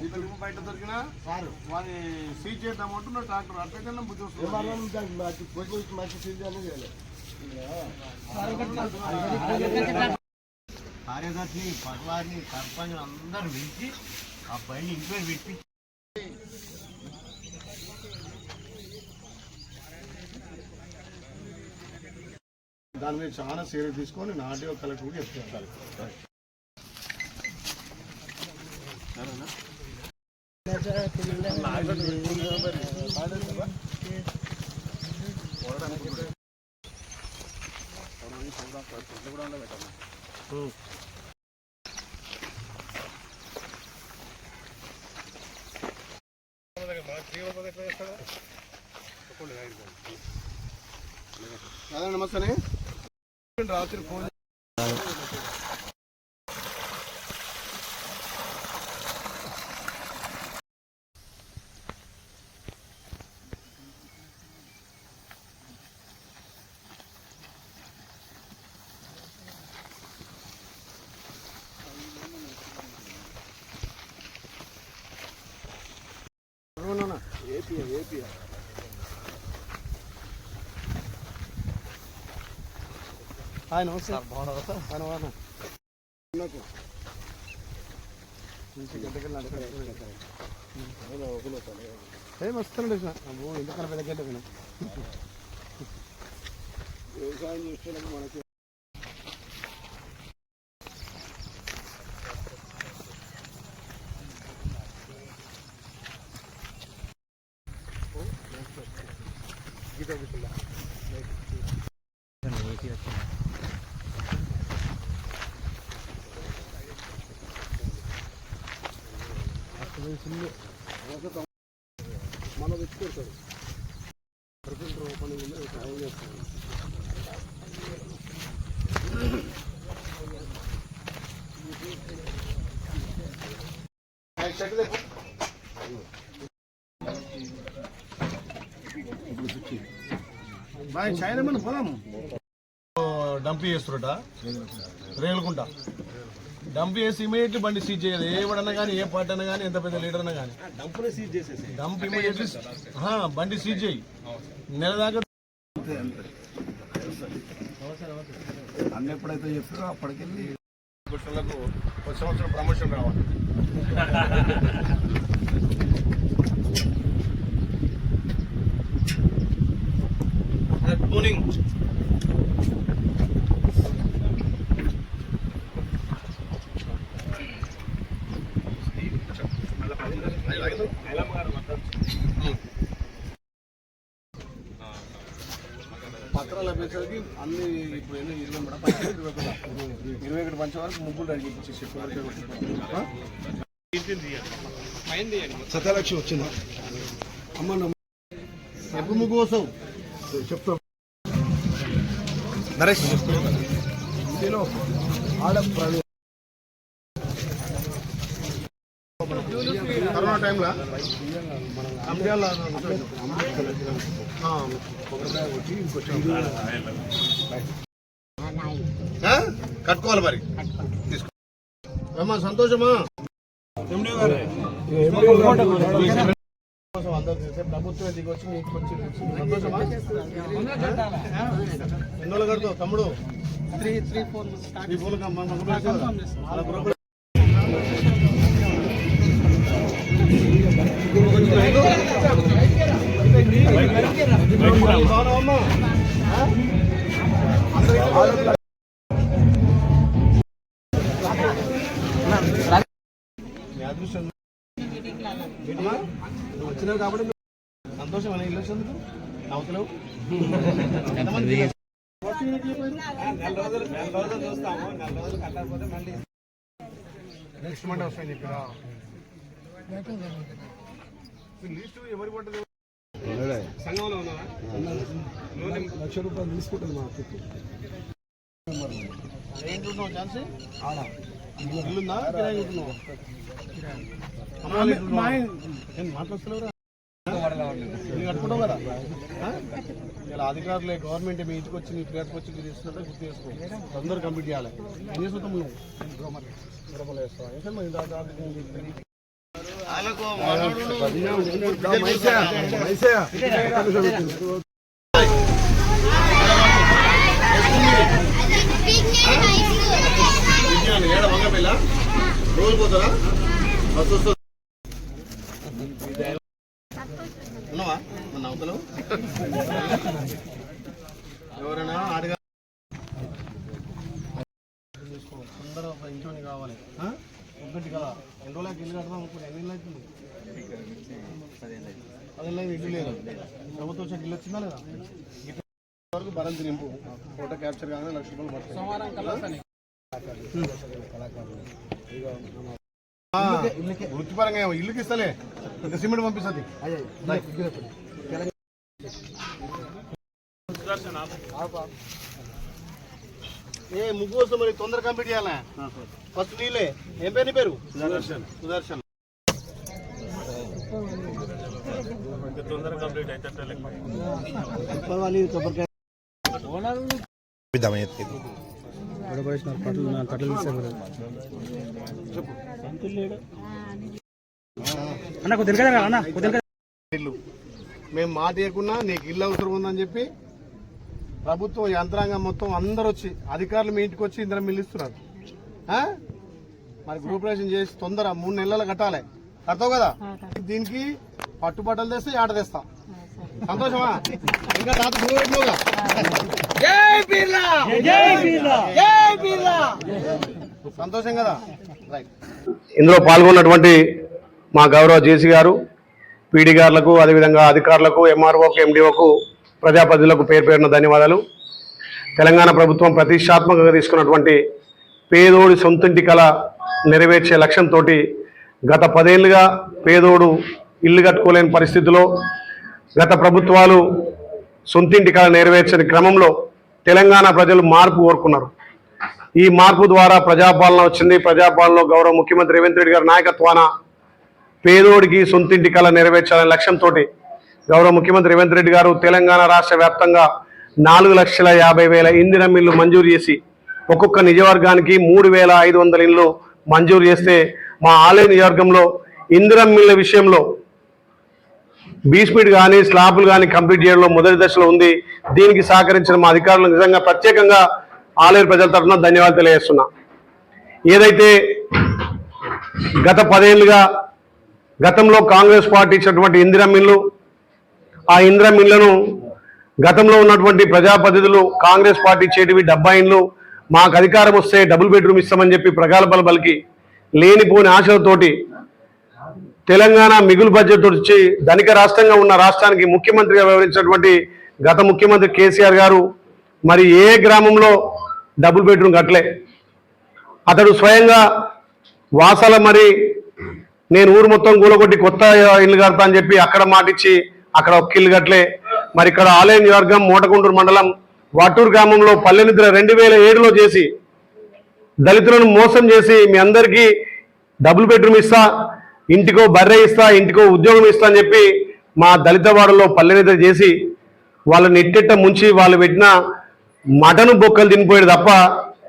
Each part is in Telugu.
ఇతరులకు బయట దొరికినా వాని సీజ్ చేద్దామంటున్న ట్రాక్టర్ అట్లయితే బుద్ధి కార్యదర్శిని పటవారిని సర్పంచ్ అందరు పిలిచి ఆ పైన ఇంట్లో పెట్టి దాని మీద చాలా సీరియస్ తీసుకొని నాటి కలెక్టర్ కూడా చెప్తారు. అదే నమస్తే రాత్రి ఫోన్ ఏపీ ఏపీ హాయ్ నమస్తే. బాగున్నారా సార్? బాగున్నా నాకు. మంచి గడ్డకెళ్ళి ఏం వస్తున్నాడు ఎందుకన్నా పెద్ద గడ్డ వ్యవసాయం చేస్తున్నాం మనకి మళ్ళీ తెచ్చుకుంటాడు ప్రజెంట్ ఓపెనింగ్ ఉంది సాయం చేస్తాడు. బాయ్ చైనా మన పొలం డంప్ చేస్తురట రేలుకుంటా డంప్ చేసి ఇమీడియట్లీ బండి సీజ్ చేయదు ఏ వాడన్నా కానీ ఏ పార్టీ అన్నా కానీ ఎంత పెద్ద లీడర్ అన్నా కానీ డంప్ ఇమీడియట్లీ బండి సీజ్ చేయి. నెల దాకా అన్న ఎప్పుడైతే చెప్తారో అప్పటికెళ్ళి గుట్టలకు ఒక సంవత్సరం ప్రమోషన్ రావాలి. పత్రాలు అభ్యర్థులకి అన్ని ఇప్పుడు ఎన్ని ఇరవై మూడు? ఇరవై ఒకటి. ఇరవై ఒకటి పంచే వరకు ముగ్గులు చేసి సత్యలక్ష్మి వచ్చిందా? అమ్మ ఎప్పుడు ముగ్గు వస్తావు చెప్తాం. నరేష్. ఆడ ప్రవీణ్ కరోనా టైంలో కట్టుకోవాలి మరి తీసుకో సంతోషమా ప్రభుత్వం దిగి వచ్చి మీకు వచ్చి సంతోషమా ఎన్ని రోజులు కడతావు తమ్ముడు three three four three four నువ్వు వచ్చినావు కాబట్టి సంతోషం అని ఇల్లు వచ్చినందుకు నవ్వుతున్నావు. నెక్స్ట్ మండే వస్తాయని చెప్పిరా? లిస్టు ఎవరి పడ్డది సంఘంలో ఉన్నావా? లక్ష రూపాయలు తీసుకుంటుంది మా అక్కకి. ఏంటున్నావు ఛాన్స్ ఆడ. ఇల్లుందా? కిరాయి ఉంటున్నావా అమ్మాయిలు కట్టుకుంటావు కదా? ఇలా అధికారులే గవర్నమెంట్ మీ ఇంటికి వచ్చి నీ ప్లేట్కి వచ్చి మీరు ఇస్తున్నట్టు గుర్తు చేసుకో తొందరగా కంప్లీట్ చేయాలి ఏం చేస్తాం నువ్వు గ్రోమర్లు వేస్తావా ఏం మరి ఇంత ఆర్థికంగా విజ్ఞానం ఏడ వంగపిల్ల రోజు పోతారా బస్సు వస్తుంది ఉన్నావా మన అవతల ఎవరైనా అడగా తొందరగా ఒక ఇంట్లోని కావాలి ఆ? ఒకటి కదా ఎన్ని రోజులకి ఇల్లు కడదాం అనుకుంటే ఎన్ని ఇల్లు అవుతుంది పదేళ్ళు అయింది ఇల్లు లేదు ప్రభుత్వం వచ్చాక ఇల్లు వచ్చిందా లేదా? వరకు భరంతి నింపు ఫోటో క్యాప్చర్ కానీ లక్ష రూపాయలు వృత్తిపరంగా ఏమో ఇల్లుకి ఇస్తలే. ఇంకా సిమెంట్ పంపిస్తుంది. ఏ ముగ్గు వస్తే మరి తొందర కంప్లీట్ చేయాలా ఫస్ట్ నీళ్ళే. ఏం పేరు నీ పేరు? సుదర్శన్. సుదర్శన్. ఇల్లు. మేము మాట ఇవ్వకున్నా నీకు ఇల్లు అవసరం ఉందని చెప్పి ప్రభుత్వం యంత్రాంగం మొత్తం అందరు వచ్చి అధికారులు మీ ఇంటికి వచ్చి ఇందులో మిల్లిస్తున్నారు ఆ? మరి గ్రూపరేషన్ చేసి తొందర మూడు నెలలు కట్టాలి. కడతావు కదా? దీనికి పట్టుబట్టలు తెస్తే ఆట తెస్తా. సంతోషమా? ఇంకా తాత నువ్వు. సంతోషం కదా? రైట్ ఇందులో పాల్గొన్నటువంటి మా గౌరవ జేసీ గారు పీడీ గారులకు అదేవిధంగా అధికారులకు ఎంఆర్ఓకు ఎండిఓకు ప్రజాప్రతినిధులకు పేరు పేరున ధన్యవాదాలు. తెలంగాణ ప్రభుత్వం ప్రతిష్టాత్మకంగా తీసుకున్నటువంటి పేదోడి సొంతింటి కళ నెరవేర్చే లక్ష్యంతో గత పదేళ్ళుగా పేదోడు ఇల్లు కట్టుకోలేని పరిస్థితిలో గత ప్రభుత్వాలు సొంతింటి కళ నెరవేర్చని క్రమంలో తెలంగాణ ప్రజలు మార్పు కోరుకున్నారు. ఈ మార్పు ద్వారా ప్రజాపాలన వచ్చింది. ప్రజాపాలనలో గౌరవ ముఖ్యమంత్రి రేవంత్ రెడ్డి గారి నాయకత్వాన పేదోడికి సొంతింటి కళ నెరవేర్చాలనే లక్ష్యంతో గౌరవ ముఖ్యమంత్రి రేవంత్ రెడ్డి గారు తెలంగాణ రాష్ట్ర వ్యాప్తంగా నాలుగు లక్షల యాభై వేల ఇందిరం ఇల్లు మంజూరు చేసి ఒక్కొక్క నిజవర్గానికి మూడు వేల ఐదు వందల ఇల్లు మంజూరు చేస్తే మా ఆలయ నియోజకవర్గంలో ఇందిరం ఇళ్ళ విషయంలో బీ స్పీడ్ కానీ స్లాబ్లు కానీ కంప్లీట్ చేయడంలో మొదటి దశలో ఉంది. దీనికి సహకరించిన మా అధికారులు నిజంగా ప్రత్యేకంగా ఆలయ ప్రజల తరఫున ధన్యవాదాలు తెలియజేస్తున్నా. ఏదైతే గత పదేళ్ళుగా గతంలో కాంగ్రెస్ పార్టీ ఇచ్చినటువంటి ఇందిరా మిల్లు ఆ ఇందిరా మిల్లును గతంలో ఉన్నటువంటి ప్రజాప్రతినిధులు కాంగ్రెస్ పార్టీ ఇచ్చేటివి డెబ్బై ఇండ్లు మాకు అధికారం వస్తే డబుల్ బెడ్రూమ్ ఇస్తామని చెప్పి ప్రగల్భాలు పలికి లేనిపోని ఆశలతోటి తెలంగాణ మిగులు బడ్జెట్ వచ్చి ధనిక రాష్ట్రంగా ఉన్న రాష్ట్రానికి ముఖ్యమంత్రిగా వ్యవహరించినటువంటి గత ముఖ్యమంత్రి కేసీఆర్ గారు మరి ఏ గ్రామంలో డబుల్ బెడ్రూమ్ కట్టలే. అతడు స్వయంగా వాసాల మరి నేను ఊరు మొత్తం కూలగొట్టి కొత్త ఇల్లు కడతా అని చెప్పి అక్కడ మాటిచ్చి అక్కడ ఒక్క ఇల్లు కట్టలే. మరి ఇక్కడ ఆలయ నియోజకవర్గం మోటగుంటూరు మండలం వాటూరు గ్రామంలో పల్లెనిద్ర రెండు వేల ఏడులో చేసి దళితులను మోసం చేసి మీ అందరికీ డబుల్ బెడ్రూమ్ ఇస్తా. ఇంటికో బర్రె ఇస్తా ఇంటికో ఉద్యోగం ఇస్తా అని చెప్పి మా దళిత వాడలో పల్లెనిద్ర చేసి వాళ్ళని ఎట్టెట్ట ముంచి వాళ్ళు పెట్టిన మటను బొక్కలు తినిపోయాడు తప్ప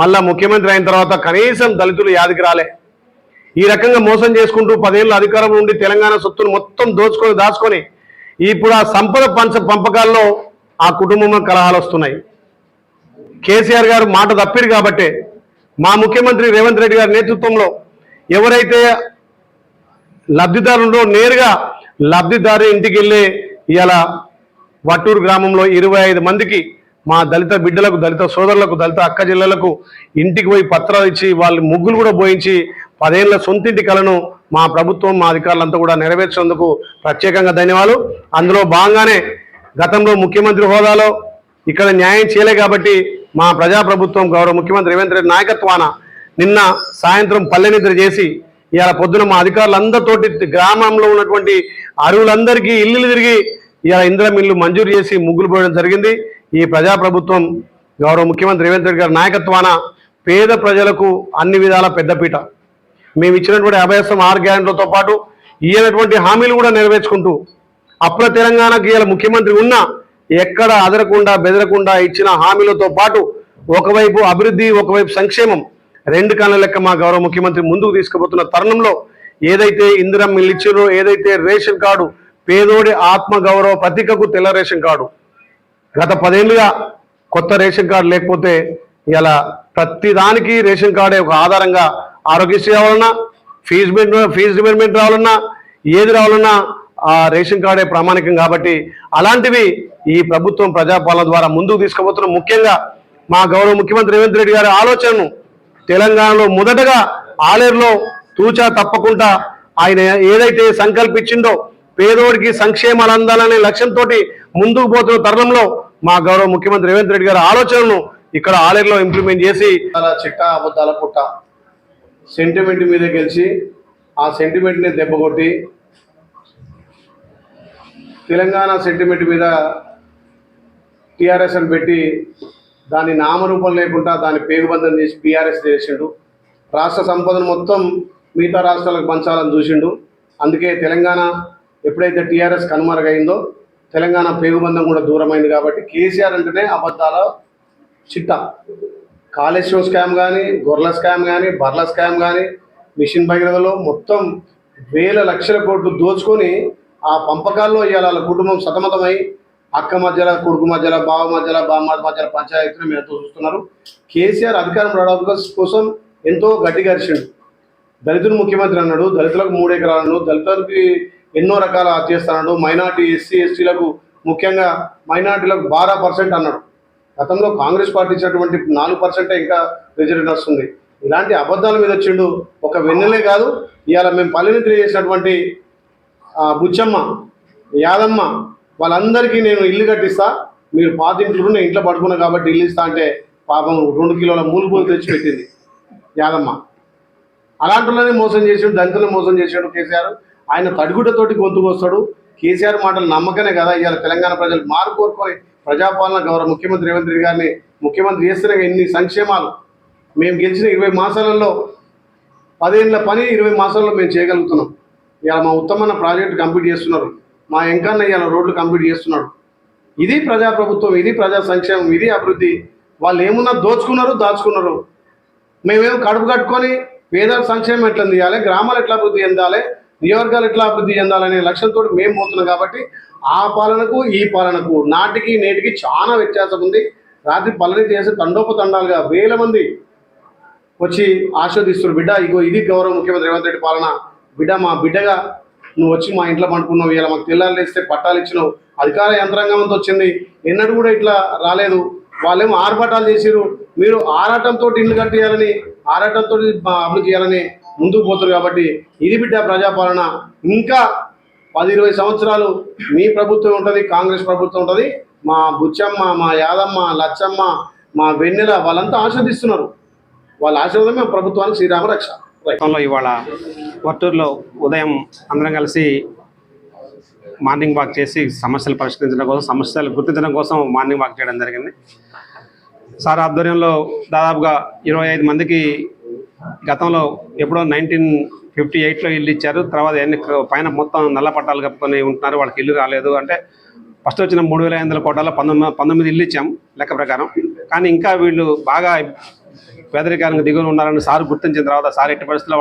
మళ్ళా ముఖ్యమంత్రి అయిన తర్వాత కనీసం దళితులు యాదికి రాలే. ఈ రకంగా మోసం చేసుకుంటూ పదేళ్ళు అధికారం నుండి తెలంగాణ సొత్తును మొత్తం దోచుకొని దాచుకొని ఇప్పుడు ఆ సంపద పంచ పంపకాల్లో ఆ కుటుంబంలో కలహాలు వస్తున్నాయి. కేసీఆర్ గారు మాట తప్పిరు కాబట్టే మా ముఖ్యమంత్రి రేవంత్ రెడ్డి గారి నేతృత్వంలో ఎవరైతే లబ్ధిదారులు నేరుగా లబ్ధిదారు ఇంటికి వెళ్ళే ఇలా వట్టూరు గ్రామంలో ఇరవై ఐదు మందికి మా దళిత బిడ్డలకు దళిత సోదరులకు దళిత అక్క జిల్లలకు ఇంటికి పోయి పత్రాలు ఇచ్చి వాళ్ళు ముగ్గులు కూడా పోయించి పదేళ్ళ సొంతింటి కలను మా ప్రభుత్వం మా అధికారులంతా కూడా నెరవేర్చినందుకు ప్రత్యేకంగా ధన్యవాదాలు. అందులో భాగంగానే గతంలో ముఖ్యమంత్రి హోదాలో ఇక్కడ న్యాయం చేయలే కాబట్టి మా ప్రజాప్రభుత్వం గౌరవ ముఖ్యమంత్రి రేవంత్ రెడ్డి నాయకత్వాన నిన్న సాయంత్రం పల్లెనిద్ర చేసి ఇవాళ పొద్దున మా అధికారులందరితోటి గ్రామంలో ఉన్నటువంటి అరువులందరికీ ఇల్లు తిరిగి ఇవాళ ఇందిరా ఇల్లు మంజూరు చేసి ముగ్గులు పోయడం జరిగింది. ఈ ప్రజాప్రభుత్వం గౌరవ ముఖ్యమంత్రి రేవంత్ రెడ్డి గారి నాయకత్వాన పేద ప్రజలకు అన్ని విధాల పెద్దపీట మేము ఇచ్చినటువంటి అభయస్థం ఆరు గ్యారెంట్లతో పాటు ఇయ్యనటువంటి హామీలు కూడా నెరవేర్చుకుంటూ అప్పుల తెలంగాణకి ఇలా ముఖ్యమంత్రి ఉన్నా ఎక్కడ అదరకుండా బెదరకుండా ఇచ్చిన హామీలతో పాటు ఒకవైపు అభివృద్ధి ఒకవైపు సంక్షేమం రెండు కాళ్ళ లెక్క మా గౌరవ ముఖ్యమంత్రి ముందుకు తీసుకుపోతున్న తరుణంలో ఏదైతే ఇందిరం మిల్లు ఏదైతే రేషన్ కార్డు పేదోడి ఆత్మ గౌరవ ప్రతీకకు తెల్ల రేషన్ కార్డు. గత పదేళ్ళుగా కొత్త రేషన్ కార్డు లేకపోతే ఇలా ప్రతిదానికి రేషన్ కార్డే ఒక ఆధారంగా ఆరోగ్యశ్రీ రావాలన్నా ఫీజు ఫీజు రిమెంట్ రావాలన్నా ఏది రావాలన్నా ఆ రేషన్ కార్డే ప్రామాణికం కాబట్టి అలాంటివి ఈ ప్రభుత్వం ప్రజాపాలన ద్వారా ముందుకు తీసుకుపోతున్న ముఖ్యంగా మా గౌరవ ముఖ్యమంత్రి రేవంత్ రెడ్డి గారి ఆలోచనను తెలంగాణలో మొదటగా ఆలేరులో తూచా తప్పకుండా ఆయన ఏదైతే సంకల్పించిండో పేదోడికి సంక్షేమాలు అందాలనే లక్ష్యంతో ముందుకు పోతున్న తరుణంలో మా గౌరవ ముఖ్యమంత్రి రేవంత్ రెడ్డి గారి ఆలోచనను ఇక్కడ ఆలేరులో ఇంప్లిమెంట్ చేసి అలా చిట్ట అబద్ధాల పుట్ట. సెంటిమెంట్ మీద గెలిచి ఆ సెంటిమెంట్ని దెబ్బకొట్టి తెలంగాణ సెంటిమెంట్ మీద టీఆర్ఎస్ అని పెట్టి దాని నామరూపం లేకుండా దాని పేగుబంధం చేసి పీఆర్ఎస్ చేసిండు. రాష్ట్ర సంపదను మొత్తం మిగతా రాష్ట్రాలకు పంచాలని చూసిండు. అందుకే తెలంగాణ ఎప్పుడైతే టీఆర్ఎస్ కనుమరుగైందో తెలంగాణ పేగుబంధం కూడా దూరమైంది కాబట్టి కేసీఆర్ అంటేనే అబద్ధాల చిట్ట. కాళేశ్వరం స్కామ్ కానీ గొర్రెల స్కామ్ కానీ బర్ల స్కామ్ కానీ మిషన్ భగీరథలో మొత్తం వేల లక్షల కోట్లు దోచుకొని ఆ పంపకాల్లో ఇవాళ వాళ్ళ కుటుంబం సతమతమై అక్క మధ్యలో కొడుకు మధ్యలో బావ మధ్యలో బామ్మ మధ్యలో పంచాయతీలు మీరు ఎంతో చూస్తున్నారు. కేసీఆర్ అధికారం రావడం కోసం ఎంతో గట్టిగా అరిచిండు దళితులు ముఖ్యమంత్రి అన్నాడు దళితులకు మూడు ఎకరాలను దళితులకి ఎన్నో రకాల చేస్తున్నాడు మైనార్టీ ఎస్సీ ఎస్టీలకు ముఖ్యంగా మైనార్టీలకు బారా పర్సెంట్ అన్నాడు. గతంలో కాంగ్రెస్ పార్టీ ఇచ్చినటువంటి నాలుగు పర్సెంటే ఇంకా రిజల్ట్ వస్తుంది. ఇలాంటి అబద్ధాల మీద వచ్చిండు ఒక వెన్నెలే కాదు ఇవాళ మేము పల్లెని తెలియజేసినటువంటి బుచ్చమ్మ యాదమ్మ వాళ్ళందరికీ నేను ఇల్లు కట్టిస్తా. మీరు పాత ఇంట్లో నేను ఇంట్లో పడుకున్నా కాబట్టి ఇల్లు ఇస్తా అంటే పాపం రెండు కిలోల మూలు పూలు యాదమ్మ. అలాంటి మోసం చేసాడు దళితులను మోసం చేశాడు కేసీఆర్. ఆయన తడిగుడ్డతోటి గొంతుకొస్తాడు. కేసీఆర్ మాటలు నమ్మకనే కదా ఇవాళ తెలంగాణ ప్రజలు మారు కోరుకొని ప్రజాపాలన గౌరవ ముఖ్యమంత్రి రేవంత్ రెడ్డి గారిని ముఖ్యమంత్రి చేస్తున్న ఎన్ని సంక్షేమాలు. మేము గెలిచిన ఇరవై మాసాలలో పదేళ్ళ పని ఇరవై మాసాల్లో మేము చేయగలుగుతున్నాం. ఇవాళ మా ఉత్తమన్న ప్రాజెక్టు కంప్లీట్ చేస్తున్నారు. మా ఎంకన్న రోడ్లు కంప్లీట్ చేస్తున్నాడు. ఇది ప్రజాప్రభుత్వం ఇది ప్రజా సంక్షేమం ఇది అభివృద్ధి. వాళ్ళు ఏమున్నా దోచుకున్నారు దాచుకున్నారు. మేమేం కడుపు కట్టుకొని పేదల సంక్షేమం ఎట్లా చేయాలి గ్రామాలు ఎట్లా అభివృద్ధి చెందాలి నియోజకవర్గాలు ఎట్లా అభివృద్ధి చెందాలనే లక్ష్యంతో మేము పోతున్నాం కాబట్టి ఆ పాలనకు ఈ పాలనకు నాటికి నేటికి చాలా వ్యత్యాసం ఉంది. రాత్రి పల్లని చేసి తండోపతండాలుగా వేల మంది వచ్చి ఆస్వాదిస్తున్నారు బిడ్డ ఇగో ఇది గౌరవ ముఖ్యమంత్రి రేవంత్ రెడ్డి పాలన. బిడ్డ మా బిడ్డగా నువ్వు వచ్చి మా ఇంట్లో పండుకున్నావు ఇలా మాకు తెల్లాలు ఇస్తే పట్టాలు ఇచ్చినావు. అధికార యంత్రాంగంతో వచ్చింది. ఎన్నడూ కూడా ఇట్లా రాలేదు. వాళ్ళేమో ఆర్భాటాలు చేసిరు మీరు ఆరాటంతో ఇల్లు కట్టేయాలని ఆరాటంతో అమలు చేయాలని ముందుకు పోతారు కాబట్టి ఇది బిడ్డ ప్రజాపాలన. ఇంకా పది ఇరవై సంవత్సరాలు మీ ప్రభుత్వం ఉంటుంది కాంగ్రెస్ ప్రభుత్వం ఉంటుంది. మా బుచ్చమ్మ మా యాదమ్మ లచ్చమ్మ మా వెన్నెల వాళ్ళంతా ఆస్వాదిస్తున్నారు వాళ్ళ ఆశీర్వాదమే ప్రభుత్వానికి శ్రీరామ రక్ష. గతంలో ఇవాళ వట్టూరులో ఉదయం అందరం కలిసి మార్నింగ్ వాక్ చేసి సమస్యలు పరిష్కరించడం కోసం సమస్యలు గుర్తించడం కోసం మార్నింగ్ వాక్ చేయడం జరిగింది. సార్ ఆధ్వర్యంలో దాదాపుగా ఇరవై ఐదు మందికి గతంలో ఎప్పుడో నైన్టీన్ ఫిఫ్టీ ఎయిట్లో ఇల్లు ఇచ్చారు. తర్వాత ఎన్ని పైన మొత్తం నల్ల పట్టాలు కప్పుకొని ఉంటున్నారు. వాళ్ళకి ఇల్లు రాలేదు. అంటే ఫస్ట్ వచ్చిన మూడు వేల ఐదు వందల కోటాలో పంతొమ్మిది పంతొమ్మిది ఇల్లు ఇచ్చాం లెక్క ప్రకారం. కానీ ఇంకా వీళ్ళు బాగా పేదరికానికి దిగువన ఉన్నారని సార్ గుర్తించిన తర్వాత సార్ ఎట్టి పరిస్థితుల్లో